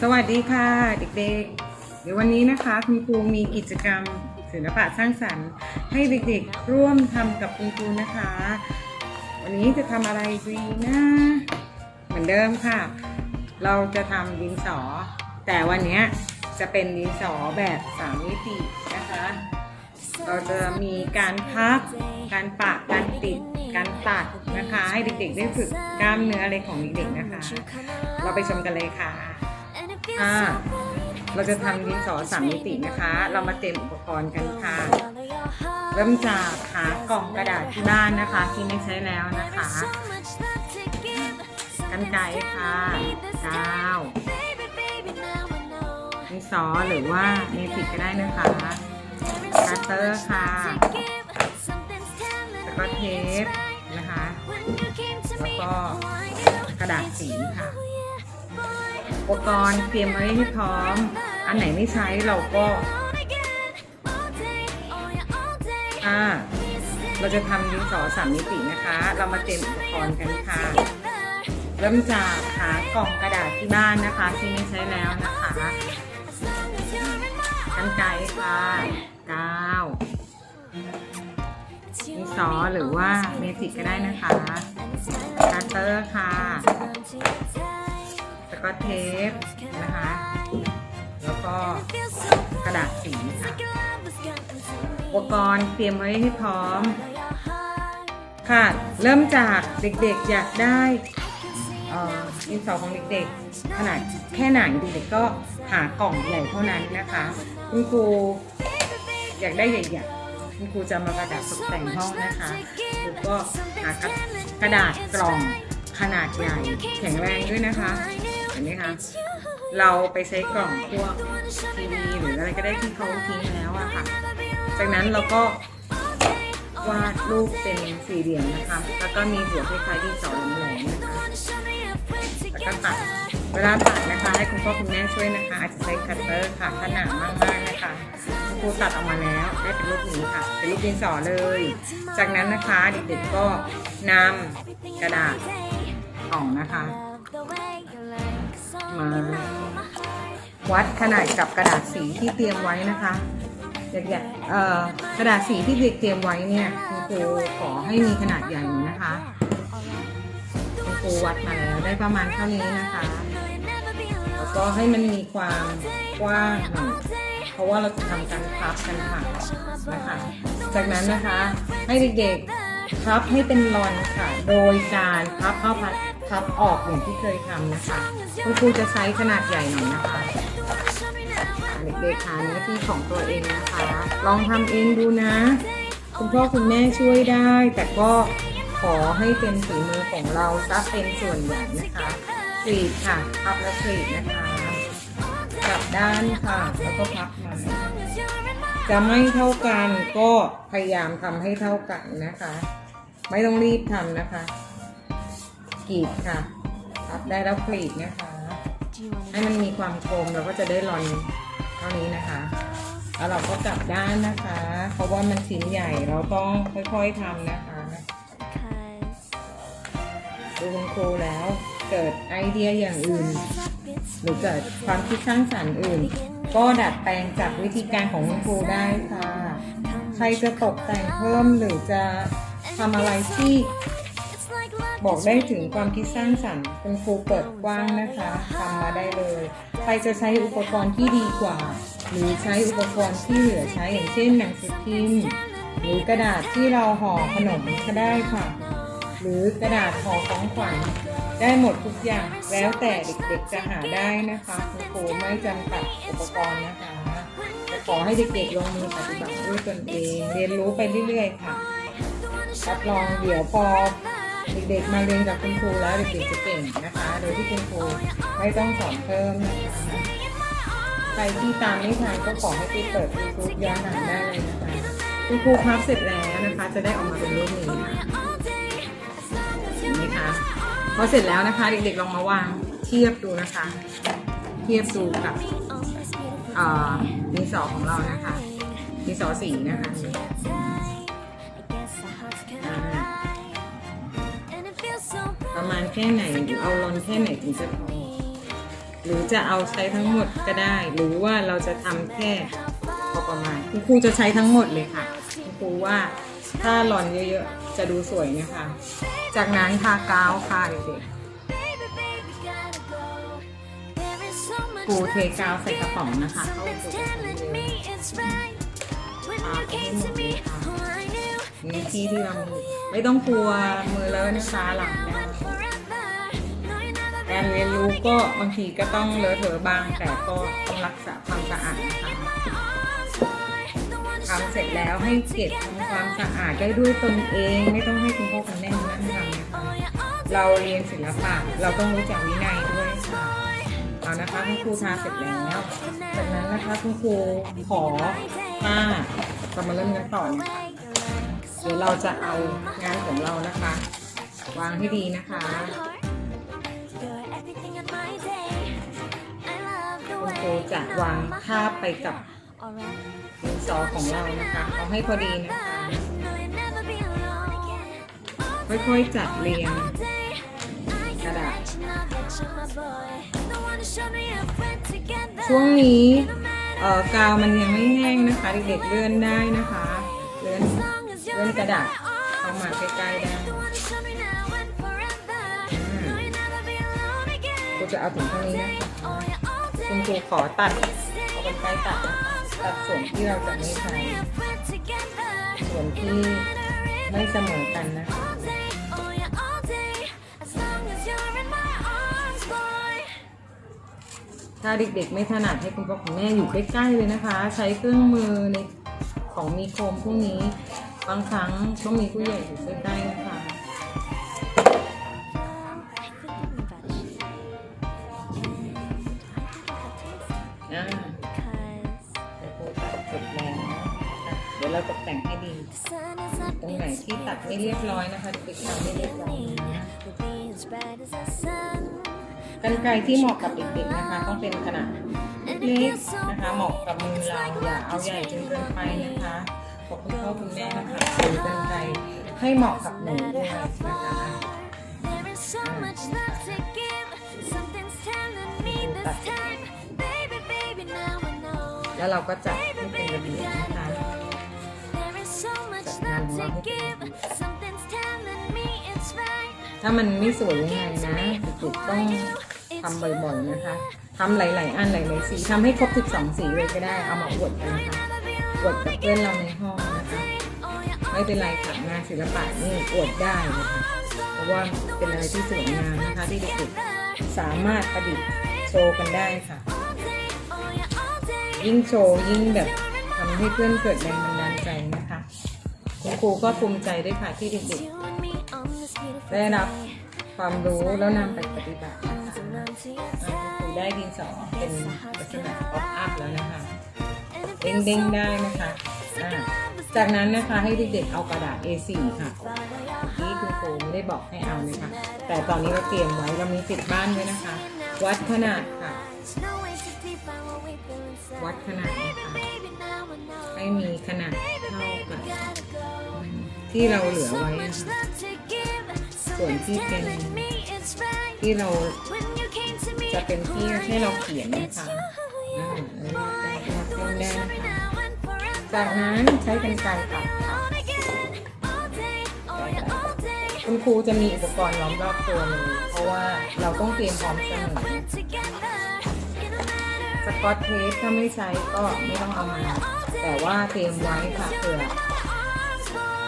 สวัสดีค่ะเด็กๆ เดี๋ยววันนี้นะคะคุณครูมีกิจกรรมศิลปะสร้างสรรค์ให้เด็กๆ ร่วมทำกับคุณครูนะคะ วันนี้จะทำอะไรดีนะเหมือนเดิมค่ะ เราจะทำดินสอ แต่วันนี้จะเป็นดินสอแบบสามมิตินะคะ เราจะมีการพับการปะการติดการตัดนะคะ ให้เด็กๆได้ฝึกกล้ามเนื้ออะไรของเด็กๆนะคะ เราไปชมกันเลยค่ะ อ่าเราจะทำดินสอสามมิตินะคะ เรามาเตรียมอุปกรณ์กันค่ะ เริ่มจากหากล่องกระดาษที่บ้านนะคะ ที่ไม่ใช้แล้วนะคะกันไกค่ะกาวดินสอหรือว่าเมจิกก็ได้นะคะคัตเตอร์ค่ะแล้วก็เทปนะคะ แล้วก็กระดาษสีค่ะ อุปกรณ์เตรียมไว้ให้พร้อม อันไหนไม่ใช้เราก็อ่าเราจะทำดินสอสามมิตินะคะ เรามาเตรียมอุปกรณ์กันค่ะ เริ่มจากหากล่องกระดาษที่บ้านนะคะที่ไม่ใช้แล้วนะคะกันไกค่ะกาวดินสอหรือว่าเมจิกก็ได้นะคะคัตเตอร์ค่ะ ก็เทปนะคะ แล้วก็กระดาษสีค่ะอุปกรณ์เตรียมไว้ให้พร้อม ค่ะ เริ่มจากเด็กๆอยากได้เอ่อดินสอของเด็กๆ ขนาดแค่ไหนเด็กๆก็หากล่องใหญ่เท่านั้นนะคะ คุณครูอยากได้ใหญ่ๆคุณครูจะมากระดาษตกแต่งห้องนะคะแล้วก็หากกระดาษกล่องขนาดใหญ่แข็งแรงด้วยนะคะ เห็นไหมคะ เราไปใช้กล่องพวกทีวีหรืออะไรก็ได้ที่เขาทิ้งแล้วอะค่ะ จากนั้นเราก็วาดรูปเป็นสี่เหลี่ยมนะคะ แล้วก็มีหัวคล้ายๆดินสอแหลมๆนะคะแล้วก็ตัด เวลาตัดนะคะ ให้คุณพ่อคุณแม่ช่วยนะคะ อาจจะใช้คัตเตอร์ค่ะถ้าหนามากๆนะคะคุณครูตัดออกมาแล้วได้เป็นรูปนี้ค่ะ เป็นรูปดินสอเลย จากนั้นนะคะเด็กๆก็นำกระดาษกล่องนะคะ มาวัดขนาดกับกระดาษสีที่เตรียมไว้นะคะอยากๆเออกระดาษสีที่เด็กเตรียมไว้เนี่ยคุณครูขอให้มีขนาดใหญ่นะคะคุณครูวัดมาแล้วได้ประมาณเท่านี้นะคะ แล้วก็ให้มันมีความกว้างหน่อยเพราะว่าเราจะทำการพับกันค่ะนะคะ จากนั้นนะคะให้เด็กๆพับให้เป็นรอนค่ะ โดยการพับเข้าพับ พับออกอย่างที่เคยทำนะคะคุณครูจะใช้ขนาดใหญ่หน่อยนะคะเด็กๆหาเนื้อที่ของตัวเองนะคะ ลองทำเองดูนะ คุณพ่อคุณแม่ช่วยได้ แต่ก็ขอให้เป็นฝีมือของเราซะเป็นส่วนใหญ่นะคะกรีดค่ะ พับแล้วกรีดนะคะกลับด้านค่ะ แล้วก็พับมาจะไม่เท่ากันก็พยายามทำให้เท่ากันนะคะ ไม่ต้องรีบทำนะคะ กรีดค่ะพับได้แล้วกรีดนะคะ ให้มันมีความโคมเราก็จะได้รอนเท่านี้นะคะ แล้วเราก็กลับด้านนะคะ เพราะว่ามันชิ้นใหญ่เราต้องค่อยๆทำนะคะดูคุณครูแล้วเกิดไอเดียอย่างอื่น หรือเกิดความคิดสร้างสรรค์อื่น ก็ดัดแปลงจากวิธีการของคุณครูได้ค่ะ ใครจะตกแต่งเพิ่มหรือจะทำอะไรที่ บอกได้ถึงความคิดสร้างสรรค์คุณครูเปิดกว้างนะคะทำมาได้เลย ใครจะใช้อุปกรณ์ที่ดีกว่า หรือใช้อุปกรณ์ที่เหลือใช้อย่างเช่นหนังสือพิมพ์หรือกระดาษที่เราห่อขนมก็ได้ค่ะ หรือกระดาษห่อของขวัญได้หมดทุกอย่างแล้วแต่เด็กๆจะหาได้นะคะคุณครูไม่จำกัดอุปกรณ์นะคะขอให้เด็กๆลงมือปฏิบัติด้วยตนเอง เรียนรู้ไปเรื่อยๆค่ะรับรองเดี๋ยวพอ เด็กๆ มาเรียนกับคุณครูแล้วเด็กๆจะเก่งนะคะ โดยที่คุณครูไม่ต้องสอนเพิ่มนะคะใครที่ตามไม่ทันก็ขอให้ไปเปิดยูทูบย้อนหลังได้เลยนะคะคุณครูพับเสร็จแล้วนะคะ จะได้ออกมาเป็นรูปนี้ค่ะเห็นไหมคะพอเสร็จแล้วนะคะเด็กๆลองมาวางเทียบดูนะคะ เทียบดูกับอ่อดินสอของเรานะคะดินสอสีนะคะ แค่ไหนเอาลอนแค่ไหนถึงจะพอหรือจะเอาใช้ทั้งหมดก็ได้ หรือว่าเราจะทำแค่พอประมาณคุณครูจะใช้ทั้งหมดเลยค่ะคุณครูว่าถ้าหล่อนเยอะๆ จะดูสวยนะคะ จากนั้นทากาวค่ะเด็กๆครูเทกาวใส่กระป๋องนะคะเข้าสู่กระป๋องเลยทาไปให้หมดเลยค่ะนี่ที่ที่เรามีไม่ต้องกลัวมือเลอะนะคะหลังได้ การเรียนรู้ก็บางทีก็ต้องเลอะเทอะบ้าง แต่ก็ต้องรักษาความสะอาดนะคะทำเสร็จแล้วให้เก็บทำความสะอาดได้ด้วยตนเอง ไม่ต้องให้คุณพ่อคุณแม่มานั่งทำนะคะเราเรียนศิลปะเราต้องรู้จักวินัยด้วยค่ะเอานะคะคุณครูทาเสร็จแล้วจากนั้นนะคะคุณครูขอผ้าเรามาเริ่มกันต่อนะคะเดี๋ยวเราจะเอางานของเรานะคะ วางให้ดีนะคะ จะวางภาพไปกับดินสอของเรานะคะเอาให้พอดีนะคะ ค่อยๆจัดเรียงกระดาษ ช่วงนี้เอ่อกาวมันยังไม่แห้งนะคะเด็กๆเลื่อนได้นะคะเลื่อนเลื่อนกระดาษเข้ามาใกล้ๆได้ครูจะเอาถึงเท่านี้นะคะ คุณครูขอตัดเอาเป็นไกลตัดตัดส่วนที่เราจะไม่ใช้ ส่วนที่ไม่เสมอกันนะคะถ้าเด็กๆไม่ถนัดให้คุณพ่อคุณแม่อยู่ใกล้ๆเลยนะคะ ใช้เครื่องมือในของมีคมพวกนี้ บางครั้งต้องมีผู้ใหญ่อยู่ใกล้ๆ อ่าเดี๋ยวครูตัดเสร็จแล้วนะคะเดี๋ยวเราตกแต่งให้ดีตรงไหนที่ตัดไม่เรียบร้อยนะคะเด็กๆทำไม่เรียบร้อยนะกันไกรที่เหมาะกับเด็กๆนะคะ ต้องเป็นขนาดเล็กๆนะคะ เหมาะกับมือเราอย่าเอาใหญ่จนเกินไปนะคะขอบคุณพ่อคุณแม่นะคะซื้อกันไกรให้เหมาะกับหนูด้วยนะคะ แล้วเราก็จัดให้เป็นระเบียบนะคะถ้ามันไม่สวยยังไงนะเด็กๆต้องทำบ่อยๆนะคะทำหลายๆ อันหลายๆสีทำให้ครบ 12 สีเลยก็ได้ เอามาอวดกันนะคะอวดกับเพื่อนเราในห้องนะคะไม่เป็นไรค่ะงานศิลปะนี่อวดได้นะคะเพราะว่าเป็นอะไรที่สวยงามนะคะที่เด็กๆสามารถประดิษฐ์โชว์กันได้ค่ะ ยิ่งโชว์ยิ่งแบบทำให้เพื่อนเกิดแรงบันดาลใจนะคะ คุณครูก็ภูมิใจด้วยค่ะที่เด็กๆได้รับความรู้แล้วนำไปปฏิบัตินะคะคุณครูได้ดินสอเป็นลักษณะป๊อปอัพแล้วนะคะเด้งๆได้นะคะจากนั้นนะคะให้เด็กๆเอากระดาษ A4 ค่ะที่คุณครูไม่ได้บอกให้เอานะคะ แต่ตอนนี้เราเตรียมไว้เรามีติดบ้านไว้นะคะ วัดขนาดค่ะ วัดขนาดนะคะให้มีขนาดเท่ากับที่เราเหลือไว้นะคะส่วนที่เป็นที่เราจะเป็นที่ให้เราเขียนนะคะอ่าเราเลือกได้เลือกเส้นได้นะคะจากนั้นใช้กรรไกรตัดค่ะคุณครูจะมีอุปกรณ์ล้อมรอบตัวเลยเพราะว่าเราต้องเตรียมพร้อมเสมอ สกอตเทปถ้าไม่ใช้ก็ไม่ต้องเอามา แต่ว่าเตรียมไว้ค่ะเผื่อ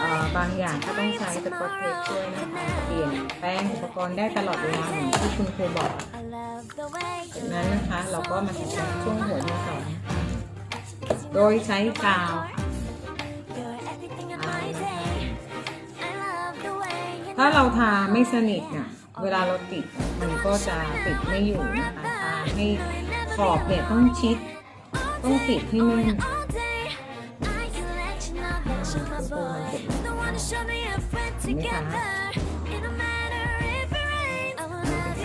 เอ่อบางอย่างก็ต้องใช้สกอตเทปช่วยนะคะเปลี่ยนแป้งอุปกรณ์ได้ตลอดเวลาเหมือนที่คุณครูบอกจากนั้นนะคะเราก็มาติดตั้ช่วงหัวดินสอนะคะโดยใช้กาวถ้าเราทาไม่สนิทน่ะ เวลาเราติดมันก็จะติดไม่อยู่นะคะทาให้ ขอบเนี่ยต้องชิด ต้องติดให้แน่นเห็นไหมคะเป็นส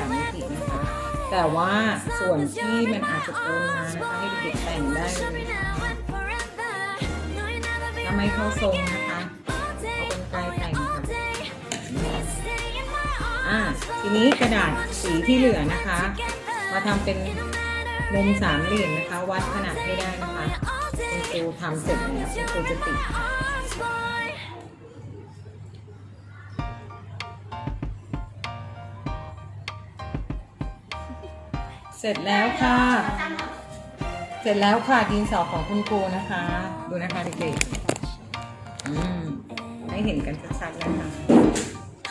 ามมิตินะคะแต่ว่าส่วนที่มันอาจจะเกินมานะคะให้เด็กๆแต่งได้เลยค่ะถ้าไม่เข้าทรงนะคะเอาเป็นไกลแต่งค่ะอ่าทีนี้กระดาษสีที่เหลือนะคะ มาทำเป็น มุมสามเหลี่ยมนะคะ วัดขนาดให้ได้นะคะคุณครูทำเสร็จแล้วคุณครูจะติดเสร็จแล้วค่ะ เสร็จแล้วค่ะดินสอของคุณครูนะคะ ดูนะคะเด็กๆให้เห็นกันชัดๆนะคะ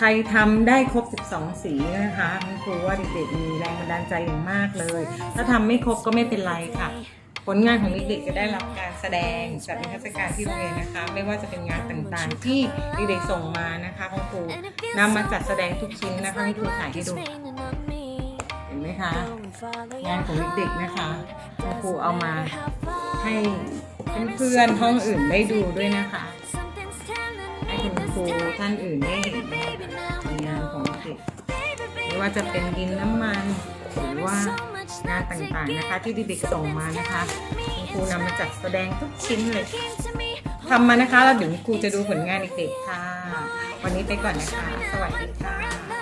ครทำได้ครบ 12 สีนะคะคุณครูว่าเด็กๆมีแรงบันดาลใจอย่างมากเลย ถ้าทำไม่ครบก็ไม่เป็นไรค่ะ ผลงานของเด็กๆจะได้รับการแสดงจัดนิทรรศการที่โรงเรียนนะคะ ไม่ว่าจะเป็นงานต่างๆ ที่เด็กๆส่งมานะคะคุณครูนำมาจัดแสดงทุกชิ้นนะคะคุณครูถ่ายให้ดูเห็นไหมคะงานของเด็กๆนะคะคุณครูเอามาให้เพื่อนๆห้องอื่นได้ดูด้วยนะคะให้คุณค รูท่านอื่นได้เห็นผลงานของเด็กไม่ว่าจะเป็นดินน้ำมันหรือว่างานต่างๆนะคะ ที่เด็กๆส่งมานะคะคุณครูนำมาจัดแสดงทุกชิ้นเลยทำมานะคะแล้วเดี๋ยวคุณครูจะดูผลงานเด็กๆค่ะ วันนี้ไปก่อนนะคะ สวัสดีค่ะ